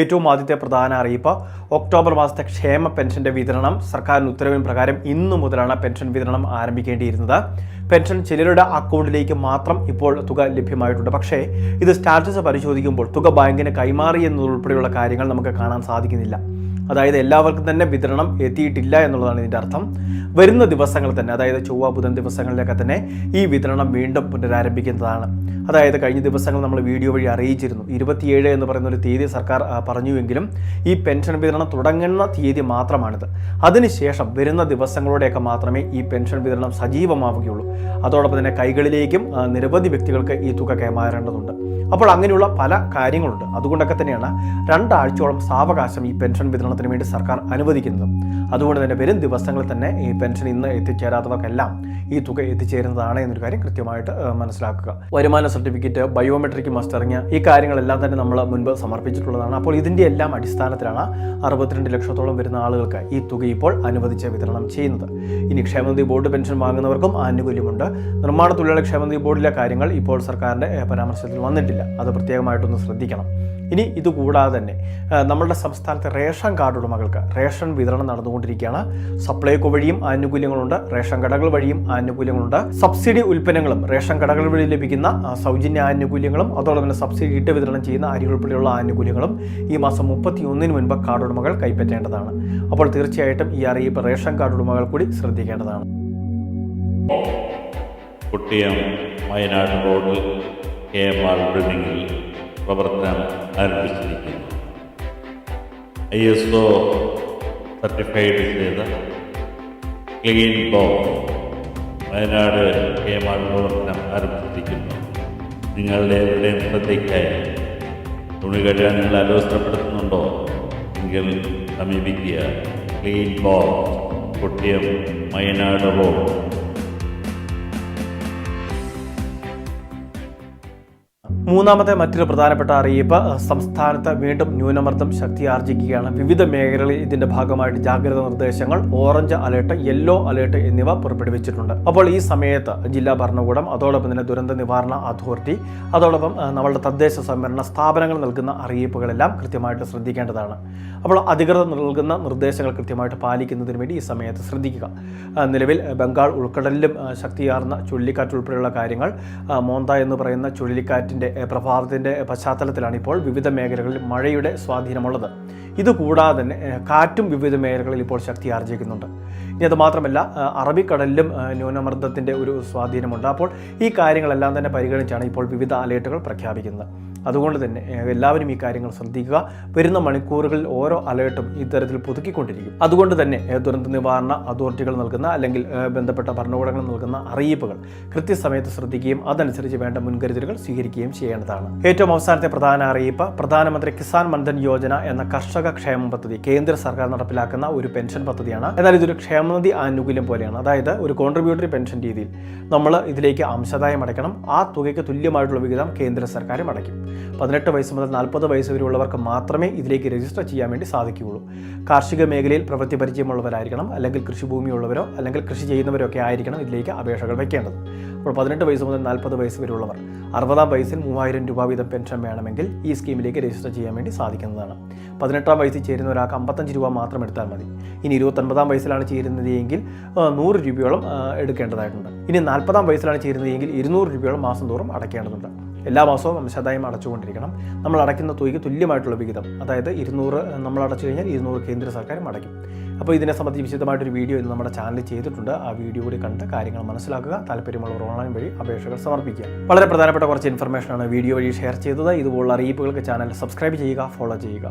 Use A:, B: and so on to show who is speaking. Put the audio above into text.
A: ഏറ്റവും ആദ്യത്തെ പ്രധാന അറിയിപ്പ്. ഒക്ടോബർ മാസത്തെ ക്ഷേമ പെൻഷന്റെ വിതരണം. സർക്കാരിന് ഉത്തരവിൻ പ്രകാരം ഇന്നു മുതലാണ് പെൻഷൻ വിതരണം ആരംഭിക്കേണ്ടിയിരുന്നത്. പെൻഷൻ ചിലരുടെ അക്കൗണ്ടിലേക്ക് മാത്രം ഇപ്പോൾ തുക ലഭ്യമായിട്ടുണ്ട്. പക്ഷേ ഇത് സ്റ്റാറ്റസ് പരിശോധിക്കുമ്പോൾ തുക ബാങ്കിന് കൈമാറി എന്നതുൾപ്പെടെയുള്ള കാര്യങ്ങൾ നമുക്ക് കാണാൻ സാധിക്കുന്നില്ല. അതായത് എല്ലാവർക്കും തന്നെ വിതരണം എത്തിയിട്ടില്ല എന്നുള്ളതാണ് ഇതിന്റെ അർത്ഥം. വരുന്ന ദിവസങ്ങൾ തന്നെ അതായത് ചൊവ്വ ബുധൻ ദിവസങ്ങളിലൊക്കെ തന്നെ ഈ വിതരണം വീണ്ടും പുനരാരംഭിക്കുന്നതാണ്. അതായത് കഴിഞ്ഞ ദിവസങ്ങൾ നമ്മൾ വീഡിയോ വഴി അറിയിച്ചിരുന്നു. ഇരുപത്തിയേഴ് എന്ന് പറയുന്ന ഒരു തീയതി സർക്കാർ പറഞ്ഞുവെങ്കിലും ഈ പെൻഷൻ വിതരണം തുടങ്ങുന്ന തീയതി മാത്രമാണിത്. അതിനുശേഷം വരുന്ന ദിവസങ്ങളോടെയൊക്കെ മാത്രമേ ഈ പെൻഷൻ വിതരണം സജീവമാവുകയുള്ളൂ. അതോടൊപ്പം തന്നെ കൈകളിലേക്കും നിരവധി വ്യക്തികൾക്ക് ഈ തുക കൈമാറേണ്ടതുണ്ട്. അപ്പോൾ അങ്ങനെയുള്ള പല കാര്യങ്ങളുണ്ട്. അതുകൊണ്ടൊക്കെ തന്നെയാണ് രണ്ടാഴ്ചയോളം സാവകാശം ഈ പെൻഷൻ വിതരണത്തിന് വേണ്ടി സർക്കാർ അനുവദിക്കുന്നത്. അതുകൊണ്ട് തന്നെ വരും ദിവസങ്ങളിൽ തന്നെ ഈ പെൻഷൻ ഇന്ന് എത്തിച്ചേരാത്തവർക്കെല്ലാം ഈ തുക എത്തിച്ചേരുന്നതാണ് എന്നൊരു കാര്യം കൃത്യമായിട്ട് മനസ്സിലാക്കുക. വരുമാന സർട്ടിഫിക്കറ്റ് ബയോമെട്രിക് മസ്റ്ററിങ് ഈ കാര്യങ്ങളെല്ലാം തന്നെ നമ്മൾ മുൻപ് സമർപ്പിച്ചിട്ടുള്ളതാണ്. അപ്പോൾ ഇതിന്റെ എല്ലാം അടിസ്ഥാനത്തിലാണ് അറുപത്തിരണ്ട് ലക്ഷത്തോളം വരുന്ന ആളുകൾക്ക് ഈ തുക ഇപ്പോൾ അനുവദിച്ച് വിതരണം ചെയ്യുന്നത്. ഇനി ക്ഷേമനിധി ബോർഡ് പെൻഷൻ വാങ്ങുന്നവർക്കും ആനുകൂല്യമുണ്ട്. നിർമ്മാണ തൊഴിലാളി ക്ഷേമനിധി ബോർഡിലെ കാര്യങ്ങൾ ഇപ്പോൾ സർക്കാരിന്റെ പരാമർശത്തിൽ വന്നിട്ടില്ല. അത് പ്രത്യേകമായിട്ടൊന്ന് ശ്രദ്ധിക്കണം. ഇനി ഇതുകൂടാതെ തന്നെ നമ്മളുടെ സംസ്ഥാനത്തെ റേഷൻ കാർഡ് ഉടമകൾക്ക് റേഷൻ വിതരണം നടന്നുകൊണ്ടിരിക്കുകയാണ്. സപ്ലൈകോ വഴിയും ആനുകൂല്യങ്ങളുണ്ട്. റേഷൻ കടകൾ വഴിയും ആനുകൂല്യങ്ങളുണ്ട്. സബ്സിഡി ഉൽപ്പന്നങ്ങളും റേഷൻ കടകൾ വഴി ലഭിക്കുന്ന സൗജന്യ ആനുകൂല്യങ്ങളും അതോടൊപ്പം തന്നെ സബ്സിഡി ഇട്ട് വിതരണം ചെയ്യുന്ന അരി ഉൾപ്പെടെയുള്ള ആനുകൂല്യങ്ങളും ഈ മാസം മുപ്പത്തി ഒന്നിന് മുൻപ് കാർഡ് ഉടമകൾ കൈപ്പറ്റേണ്ടതാണ്. അപ്പോൾ തീർച്ചയായിട്ടും ഈ അറിയിപ്പ് റേഷൻ കാർഡ് ഉടമകൾ കൂടി ശ്രദ്ധിക്കേണ്ടതാണ്.
B: Kottiyam Wayanad road K M R ബിൽഡിംഗിൽ പ്രവർത്തനം ആരംഭിച്ചിരിക്കുന്നു. ഐ എസ് ഒ സർട്ടിഫൈഡ് ചെയ്ത ക്ലീൻ ബോക്സ് വയനാട് കെ പ്രവർത്തനം ആരംഭിച്ചിരിക്കുന്നു. നിങ്ങളുടെ എവിടെയും ശ്രദ്ധയ്ക്കായി. തുണി കഴുകാൻ നിങ്ങൾ അലോസരപ്പെടുത്തുന്നുണ്ടോ? എങ്കിൽ സമീപിക്കുക. Clean Box Kottiyam Wayanad road.
A: മൂന്നാമത്തെ മറ്റൊരു പ്രധാനപ്പെട്ട അറിയിപ്പ് സംസ്ഥാനത്ത് വീണ്ടും ന്യൂനമർദ്ദം ശക്തി ആർജിക്കുകയാണ് വിവിധ മേഖലകളിൽ ഇതിന്റെ ഭാഗമായിട്ട് ജാഗ്രത നിർദ്ദേശങ്ങൾ ഓറഞ്ച് അലേർട്ട് യെല്ലോ അലേർട്ട് എന്നിവ പുറപ്പെടുവിച്ചിട്ടുണ്ട്. അപ്പോൾ ഈ സമയത്ത് ജില്ലാ ഭരണകൂടം അതോടൊപ്പം തന്നെ ദുരന്ത നിവാരണ അതോറിറ്റി അതോടൊപ്പം നമ്മളുടെ തദ്ദേശ സംവരണ സ്ഥാപനങ്ങൾ നൽകുന്ന അറിയിപ്പുകളെല്ലാം കൃത്യമായിട്ട് ശ്രദ്ധിക്കേണ്ടതാണ്. അപ്പോൾ അധികൃതർ നൽകുന്ന നിർദ്ദേശങ്ങൾ കൃത്യമായിട്ട് പാലിക്കുന്നതിന് വേണ്ടി ഈ സമയത്ത് ശ്രദ്ധിക്കുക. നിലവിൽ ബംഗാൾ ഉൾക്കടലിലും ശക്തിയാർന്ന ചുഴലിക്കാറ്റ് ഉൾപ്പെടെയുള്ള കാര്യങ്ങൾ മോന്ത എന്ന് പറയുന്ന ചുഴലിക്കാറ്റിന്റെ പ്രഭാവത്തിന്റെ പശ്ചാത്തലത്തിലാണ് ഇപ്പോൾ വിവിധ മേഖലകളിൽ മഴയുടെ സ്വാധീനമുള്ളത്. ഇതുകൂടാതെ തന്നെ കാറ്റും വിവിധ മേഖലകളിൽ ഇപ്പോൾ ശക്തി ആർജിക്കുന്നുണ്ട് ഇനി അത് മാത്രമല്ല അറബിക്കടലിലും ന്യൂനമർദ്ദത്തിന്റെ ഒരു സ്വാധീനമുണ്ട്. അപ്പോൾ ഈ കാര്യങ്ങളെല്ലാം തന്നെ പരിഗണിച്ചാണ് ഇപ്പോൾ വിവിധ അലേർട്ടുകൾ പ്രഖ്യാപിക്കുന്നത്. അതുകൊണ്ട് തന്നെ എല്ലാവരും ഈ കാര്യങ്ങൾ ശ്രദ്ധിക്കുക. വരുന്ന മണിക്കൂറുകളിൽ ഓരോ അലേർട്ടും ഇത്തരത്തിൽ പുതുക്കിക്കൊണ്ടിരിക്കും. അതുകൊണ്ട് തന്നെ ദുരന്ത നിവാരണ അതോറിറ്റികൾ നൽകുന്ന അല്ലെങ്കിൽ ബന്ധപ്പെട്ട ഭരണകൂടങ്ങൾ നൽകുന്ന അറിയിപ്പുകൾ കൃത്യസമയത്ത് ശ്രദ്ധിക്കുകയും അതനുസരിച്ച് വേണ്ട മുൻകരുതലുകൾ സ്വീകരിക്കുകയും ചെയ്യേണ്ടതാണ്. ഏറ്റവും അവസാനത്തെ പ്രധാന അറിയിപ്പ് പ്രധാനമന്ത്രി കിസാൻ മൻധൻ യോജന എന്ന കർഷക ക്ഷേമ പദ്ധതി കേന്ദ്ര സർക്കാർ നടപ്പിലാക്കുന്ന ഒരു പെൻഷൻ പദ്ധതിയാണ്. എന്നാൽ ഇതൊരു ക്ഷേമനിധി ആനുകൂല്യം പോലെയാണ്. അതായത് ഒരു കോൺട്രിബ്യൂട്ടറി പെൻഷൻ രീതിയിൽ നമ്മൾ ഇതിലേക്ക് അംശദായം അടയ്ക്കണം. ആ തുകയ്ക്ക് തുല്യമായിട്ടുള്ള വിഹിതം കേന്ദ്ര സർക്കാരും അടയ്ക്കും. പതിനെട്ട് വയസ്സ് മുതൽ നാൽപ്പത് വയസ്സ് വരെയുള്ളവർക്ക് മാത്രമേ ഇതിലേക്ക് രജിസ്റ്റർ ചെയ്യാൻ വേണ്ടി സാധിക്കുകയുള്ളൂ. കാർഷിക മേഖലയിൽ പ്രവൃത്തി പരിചയമുള്ളവരായിരിക്കണം അല്ലെങ്കിൽ കൃഷിഭൂമിയുള്ളവരോ അല്ലെങ്കിൽ കൃഷി ചെയ്യുന്നവരോ ഒക്കെ ആയിരിക്കണം ഇതിലേക്ക് അപേക്ഷകൾ വയ്ക്കേണ്ടത് അപ്പോൾ പതിനെട്ട് വയസ്സ് മുതൽ നാൽപ്പത് വയസ്സ് വരെയുള്ളവർ അറുപതാം വയസ്സിൽ മൂവായിരം രൂപ വീതം പെൻഷൻ വേണമെങ്കിൽ ഈ സ്കീമിലേക്ക് രജിസ്റ്റർ ചെയ്യാൻ വേണ്ടി സാധിക്കുന്നതാണ്. പതിനെട്ടാം വയസ്സിൽ ചേരുന്ന ഒരാൾക്ക് അമ്പത്തഞ്ച് രൂപ മാത്രം എടുത്താൽ മതി. ഇനി ഇരുപത്തൊൻപതാം വയസ്സിലാണ് ചേരുന്നത് എങ്കിൽ നൂറ് രൂപയോളം എടുക്കേണ്ടതായിട്ടുണ്ട്. ഇനി നാൽപ്പതാം വയസ്സിലാണ് ചേരുന്നത് എങ്കിൽ ഇരുന്നൂറ് രൂപയോളം മാസം തോറും അടയ്ക്കേണ്ടതുണ്ട്. എല്ലാ മാസവും അംശദായം അടച്ചുകൊണ്ടിരിക്കണം. നമ്മൾ അടയ്ക്കുന്ന തുകയ്ക്ക് തുല്യമായിട്ടുള്ള വിഹിതം അതായത് ഇരുന്നൂറ് നമ്മൾ അടച്ചു കഴിഞ്ഞാൽ ഇരുന്നൂറ് കേന്ദ്ര സർക്കാരും അടയ്ക്കും. അപ്പോൾ ഇതിനെ സംബന്ധിച്ച് വിശദമായിട്ടൊരു വീഡിയോ ഇന്ന് നമ്മുടെ ചാനൽ ചെയ്തിട്ടുണ്ട്. ആ വീഡിയോ കൂടി കണ്ട് കാര്യങ്ങൾ മനസ്സിലാക്കുക. താല്പര്യമുള്ളവർ ഓൺലൈൻ വഴി അപേക്ഷകൾ സമർപ്പിക്കുക. വളരെ പ്രധാനപ്പെട്ട കുറച്ച് ഇൻഫർമേഷനാണ് വീഡിയോ വഴി ഷെയർ ചെയ്തത്. ഇതുപോലുള്ള അറിയിപ്പുകൾക്ക് ചാനൽ സബ്സ്ക്രൈബ് ചെയ്യുക ഫോളോ ചെയ്യുക.